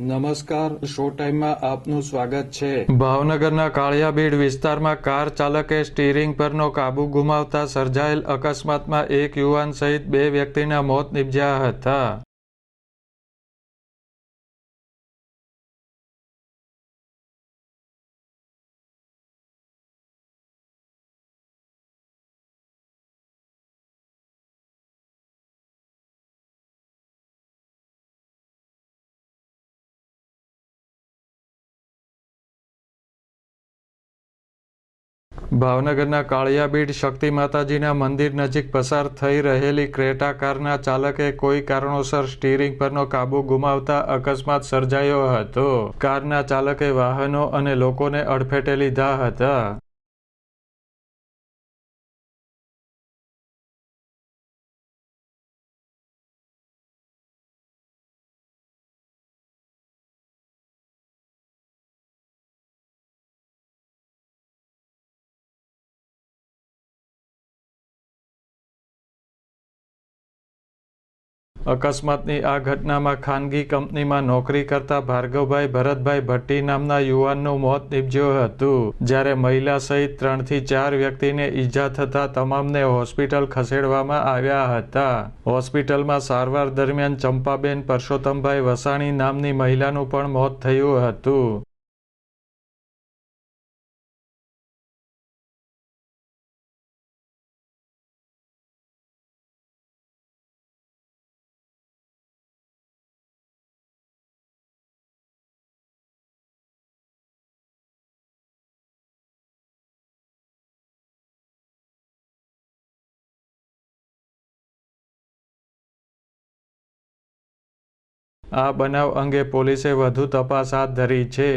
નમસ્કાર, શો ટાઈમમાં આપનું સ્વાગત છે. ભાવનગરના કાળિયાબીડ વિસ્તારમાં કાર ચાલકે સ્ટીરિંગ પરનો કાબુ ગુમાવતા સર્જાયેલ અકસ્માતમાં એક યુવાન સહિત બે વ્યક્તિના મોત નિપજ્યા હતા. ભાવનગરના કાળિયાબીડ શક્તિ માતાજીના મંદિર નજીક પસાર થઈ રહેલી ક્રેટા કારના ચાલકે કોઈ કારણોસર સ્ટીરિંગ પરનો કાબુ ગુમાવતા અકસ્માત સર્જાયો હતો. કારના ચાલકે વાહનો અને લોકોને અડફેટે લીધા હતા. અકસ્માતની આ ઘટનામાં ખાનગી કંપનીમાં નોકરી કરતા ભાર્ગવભાઈ ભરતભાઈ ભટ્ટી નામના યુવાનનું મોત નીપજ્યું હતું. જ્યારે મહિલા સહિત ત્રણથી ચાર વ્યક્તિને ઈજા થતા તમામને હોસ્પિટલ ખસેડવામાં આવ્યા હતા. હોસ્પિટલમાં સારવાર દરમિયાન ચંપાબેન પરસોત્તમભાઈ વસાણી નામની મહિલાનું પણ મોત થયું હતું. આ બનાવ અંગે પોલીસે વધુ તપાસ હાથ ધરી છે.